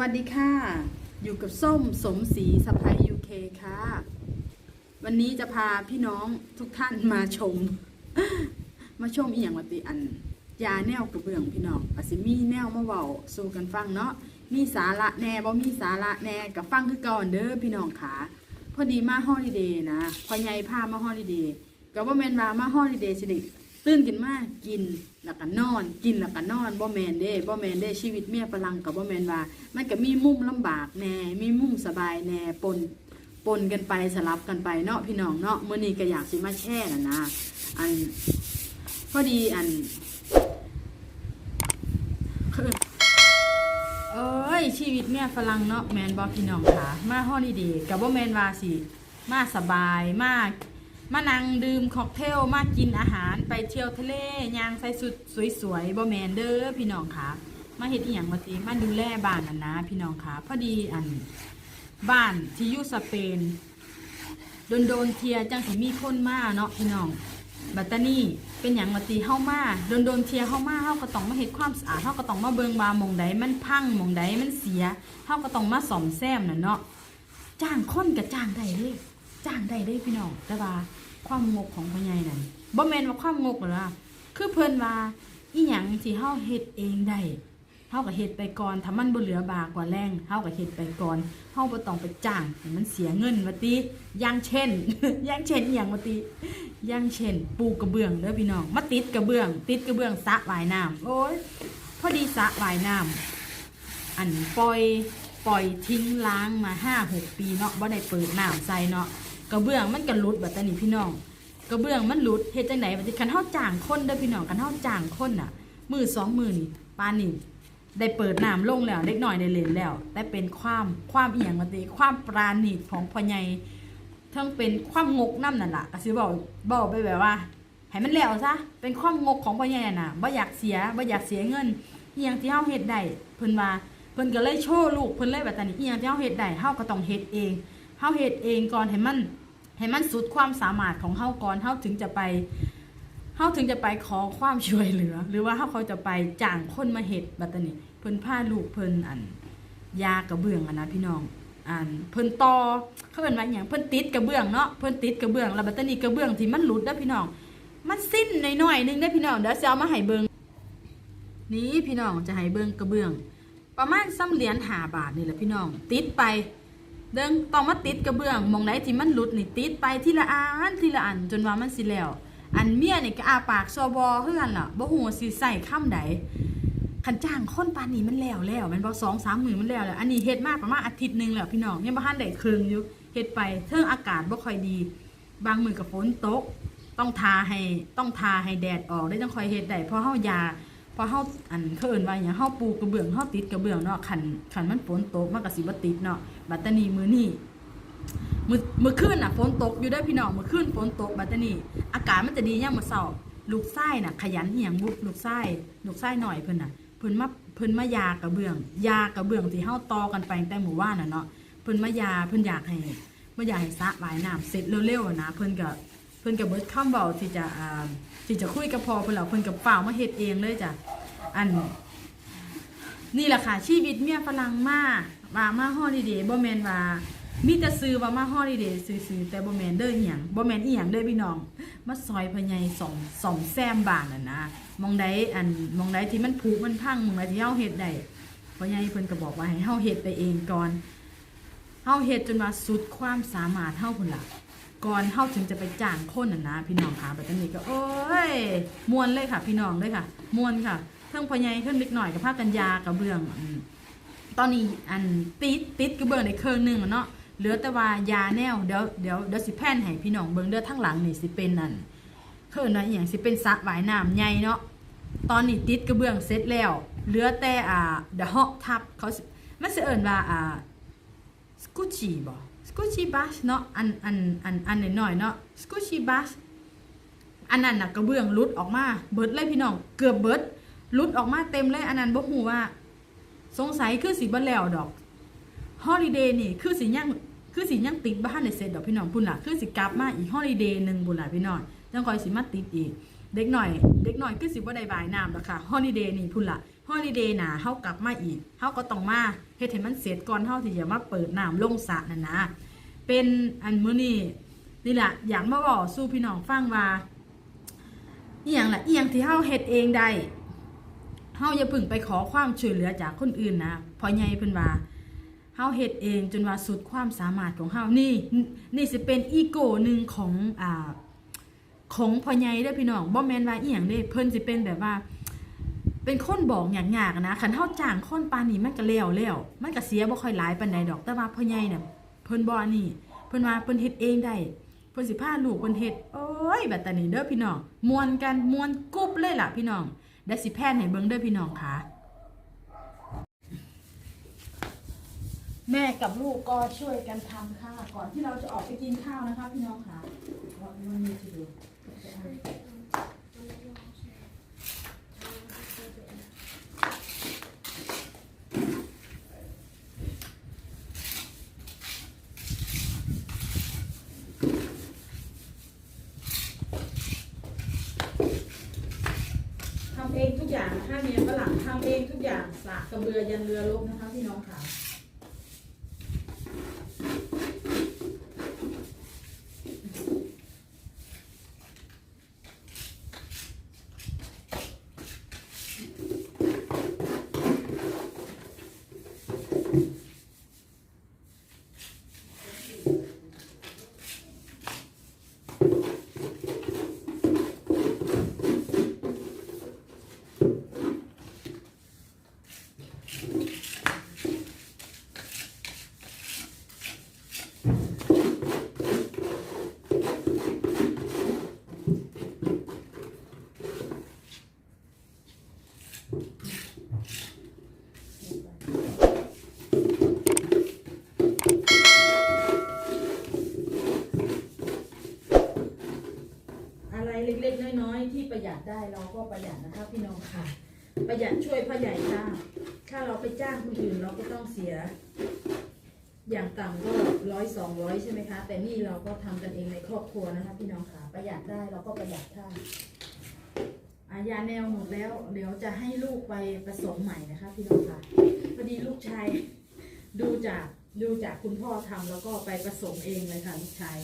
วัสดีค่ะ อยู่กับส้มสมศรีสะพายยูเคค่ะ วันนี้จะพาพี่น้องทุกท่านมาชม มาชมอีหยังวัติอัน ยาแนวกระเบื้องพี่น้องอาจสิมีแนวมาเว้าสู่กันฟังเนาะมีสาระแน่บ่มีสาระแน่กับฟังคือก่อนเด้อพี่น้องขาพอดีมาฮอลิเดย์นะพอใหญ่พามาฮอลิเดย์ก็บ่แม่นว่ามาฮอลิเดย์สิได้ ตื่นขึ้นมากินแล้วก็นอน กินแล้วก็นอนบ่แมนเด้บ่แมนเด้ชีวิตเมียฝรั่งก็บ่แมนว่า มันก็มีมุมลำบากแน่มีมุมสบายแน่ปนปนกันไปสลับกันไปเนาะพี่น้องเนาะมื้อนี้ก็อยากสิมาแช่น่ะนะอันพอดีอันเอ้ยชีวิตเมียฝรั่งเนาะแมนบอพี่น้องค่ะมาฮอลิเดย์กับว่แมนว่าสิมาสบายมาก มานั่งดื่มค็อกเทลมากินอาหารไปเที่ยวทะเลยางใส่สุดสวยๆบ่แมนเด้อพี่น้องค่ะ มาเฮ็ดอีหยังมาติมาดูแลบ้านนั่นนะ พี่น้องค่ะพอดีอันบ้านที่อยู่สเปนโดนโดนเทียจังสิมีคนมาเนาะพี่น้องบัตตานี่เป็นอย่างมาตีเฮามาโดนโดนเทียเฮามาเฮาก็ต้องมาเฮ็ดความสะอาดเฮาก็ต้องมาเบิงว่ามองใดมันพังมองใดมันเสียเฮาก็ต้องมาซ่อมแซมน่ะเนาะจ้างคนก็จ้างได้เด้ จ้างได้เด้พี่น้องแต่ว่าความงกของพ่อใหญ่นั่นบ่แมนว่าความงกหรอคือเพิ่นว่าอีหยังที่เฮาเฮ็ดเองได้เฮาก็เฮ็ดไปก่อนถ้ามันบ่เหลือบากกว่าแรงเฮาก็เฮ็ดไปก่อนเฮาบ่ต้องไปจ้างให้มันเสียเงินว่าติอย่างเช่น อย่างเช่นอีหยังว่าติอย่างเช่น ปูกระเบื้องเด้อพี่น้องมาติดกระเบื้อง ติดกระเบื้องสระว่ายน้ำโอ้ยพอดีสระว่ายน้ำอันปล่อยปล่อยทิ้งล้างมาห้าหกปีเนาะบ่ได้เปิดน้ำใส่เนาะ กระเบื้องมันก็หลุดแบบนี้พี่น้อง กระเบื้องมันหลุดเฮ็ดจังไดบัดนี้คันเฮาจ้างคนเด้อพี่น้องคันเฮาจ้างคนน่ะมือสองมือนี่ปานนี่ได้เปิดน้ำลงแล้วเล็กหน้อยได้เล่นแล้ว แต่เป็นความความเอียงมาติความปราณีตของพ่อใหญ่ทั้งเป็นความงกน้ำนั่นแหละก็สิบอกบอกไปแบบว่าให้มันแล้วซะเป็นความงกของพ่อใหญ่น่ะบ่อยากเสียบ่อยากเสียเงินอียังที่เฮาเฮ็ดได้เพิ่นว่าเพิ่นก็เลยโชว์ลูกเพิ่นเลยแบบนี้อียังที่เฮาเฮ็ดได้เฮาก็ต้องเฮ็ดเองเฮาเฮ็ดเองก่อนให้มัน ให้มันสุดความสามารถของเฮาก่อนเฮาถึงจะไปเฮาถึงจะไปขอความช่วยเหลือ หรือว่าเฮาเขาจะไปจ้างคนมาเฮ็ดแบบนี้เพิ่นพาลูกเพิ่นอัน ยากระเบื้องอะนะพี่น้องอันเพิ่นต่อเขาเอิ้นว่าอย่างเพิ่นติดกระเบื้องเนาะเพิ่นติดกระเบื้องแล้วบัดตานี้กระเบื้องที่มันหลุดเด้พี่น้อง มันสิ้นหน่อยๆหนึงเด้พี่น้องเดี๋ยวสิเอามาให้เบิ่งนี่พี่น้องจะให้เบิ่งกระเบื้อง ประมาณซ้ำเหรียญ5บาทนี่แหละพี่น้อง ติดไป เดิงต้องมาติดกระเบื้องมองไหนที่มันหลุดนี่ติดไปทีละอันทีละอันจนว่ามันสิแล้ว อันเมียนี่ก็อาปากซอบอคือนล่ะบ่ฮู้ว่าสิใส่คำใดขันจ้างคนปานนี้มันแล้วแล้วมันบอกสองสามหมื่นมันแล้วแล้วอันนี้เฮ็ดมากประมาณอาทิตย์หนึ่งแล้วพี่น้องยังบ่ทันได้ครึ่งอยู่เฮ็ดไปเทิงอากาศบ่ค่อยดี บางมือก็ฝนตก ต้องทาให้ต้องทาให้แดดออกได้จังค่อยเฮ็ดได้เพราะเฮายา พราะเฮาอันเขาเอิ้นว่าหยังเฮาปูกระเบื้องเฮาติดกระเบื้องเนาะคันคันมันฝนตกมันก็สิบ่ติดเนาะบัดตานี้มื้อนี้มื้อมื้อคืนน่ะฝนตกอยู่ได้พี่น้องมื้อคืนฝนตกบัดตานี้ อากาศมันจะดียามมื้อเช้าลูกไส้น่ะ ขยันเหียงบุกลูกไส้ลูกไส้หน่อยเพิ่นน่ะเพิ่นมาเพิ่นมายากระเบื้อง ยากระเบื้องที่เฮาต่อกันไปตั้งแต่หมู่บ้านน่ะเนาะเพิ่นมายาเพิ่นอยากให้บ่อยากให้สระว่ายน้ำเสร็จเร็วๆนะเพิ่นก็ เพิ่นก็เบิดคำเว้าที่จะอ่าที่จะคุยกับพอเพิ่นแล้วเพิ่นก็ฝ่ามาเฮ็ดเองเลยจ้ะอัน นี่แหละค่ะชีวิตเมียฝรั่งมาว่ามาฮอลิเดย์บ่แมนว่ามีแต่ซื้อว่ามาฮอลิเดย์ซื้อๆแต่บ่แมนเด้ออีหยังบ่แมนอีหยังเด้อพี่น้อง มาซอยพญายสองสองแซมบ้านน่ะนะมองใดอันมองใดที่มันผุมันพังมองใดที่เฮาเฮ็ดได้พญายเพิ่นก็บอกว่าให้เฮาเฮ็ดไปเองก่อนเฮาเฮ็ดจนว่าสุดความสามารถเฮาพุ่นล่ะ ก่อนเฮาถึงจะไปจ้างคนน่ะนะพี่น้องค่ะแบบนี้ก็โอ้ยมวนเลยค่ะ พี่น้องเลยค่ะมวนค่ะเพิ่งพญายเพิ่นเล็กหน่อยกับผ้ากันยากับเบื้อง ตอนนี้อันติดติดกระเบื้องในเครื่องหนึ่งเนาะเหลือแต่ว่ายาแนวเดี๋ยวเดี๋ยวเดี๋ยวสิแพนให้พี่น้องเบิ่งเด้อทั้งหลังนี่สิเป็นนั่นเพิ่นว่าอย่างสิเป็นสระว่ายน้ำใหญ่เนาะตอนนี้ติดกระเบื้องเสร็จแล้วเหลือแต่อ่าเดอะฮอกทับเขามันสิเอิ้นว่าอ่าสกูชีบ่สกู ชีบัสเนาะอันอันอันอันหน้อยๆเนาะสกูชีบัสอันนั้นนะกระเบื้องลุดออกมาเบิดเลยพี่น้องเกือบเบิดลุดออกมาเต็มเลยอันนั้นบ่ฮู้ว่า สงสัยคือสิบ่แล้วดอกฮอลิเดย์นี่คือสิยังคือสิยังติดบ้านในเสร็จดอกพี่น้องพุ่นล่ะคือสิกลับมาอีกฮอลิเดย์หนึ่งพุ่นล่ะพี่น้องจังคอยสิมาติดอีก เด็กหน่อย เด็กหน่อยก็สิบ่ได้บายน้ำแล้วค่ะฮอลิเดย์นี่พุ่นละฮอลิเดย์น่ะเฮากลับมาอีกเฮาก็ต้องมาเฮ็ดให้มันเสร็จก่อนเฮาที่จะมาเปิดน้ำลงสระนั่นนะเป็นอันมื้อนี้นี่แหละอยากมาบอกสู้พี่น้องฟังว่าอียงล่ะอียงที่เฮาเฮ็ดเองได้เฮาอย่าพึ่งไปขอความช่วยเหลือจากคนอื่นนะพอใหญ่เพิ่นว่าเฮาเฮ็ดเองจนว่าสุดความสามารถของเฮานี่ นี่สิเป็นอีโก้หนึ่งของอ่า ของพ่อใหญ่เด้อพี่น้องบ่แมนว่าอีหยังเด้เพิ่นสิเป็นแบบว่า เป็นคนบอกยากๆนะคันเฮาจ้างคนปานนี้มันก็แล้วแล้วมันก็เสียบ่ค่อยหลายปานใดดอกแต่ว่าพ่อใหญ่น่ะเพิ่นบ่อนนี้เพิ่นว่าเพิ่นเฮ็ดเองได้เพิ่นสิพาลูกเพิ่นเฮ็ดโอ้ยแบบตานี้เด้อพี่น้องมวนกันมวนกุ๊บเลยล่ะพี่น้องเดี๋ยวสิแพนให้เบิ่งเด้อพี่น้องค่ะแม่กับลูกก็ช่วยกันทำค่ะ ก่อนที่เราจะออกไปกินข้าวนะคะ พี่น้องค่ะวันนี้จะดู ทำเองทุกอย่างนะคะเมียฝรั่งทำเองทุกอย่างสากกระเบือยันเรือรบนะคะพี่น้องค่ะ อะไรเล็กๆ น้อยๆ ที่ประหยัดได้เราก็ประหยัดนะคะพี่น้องค่ะ ประหยัดช่วยพ่อใหญ่ค่ะถ้าเราไปจ้างคนอื่นเราก็ต้องเสีย อย่างต่ำก็ร้อยสองร้อยใช่ไหมคะ แต่นี่เราก็ทำกันเองในครอบครัวนะคะ พี่น้องค่ะ ประหยัดได้เราก็ประหยัดค่า ยาแนวหมดแล้ว เดี๋ยวจะให้ลูกไปผสมใหม่นะคะพี่น้องค่ะพอดีลูกชายดูจากดูจากคุณพ่อทำแล้วก็ไปผสมเองเลยค่ะลูกชาย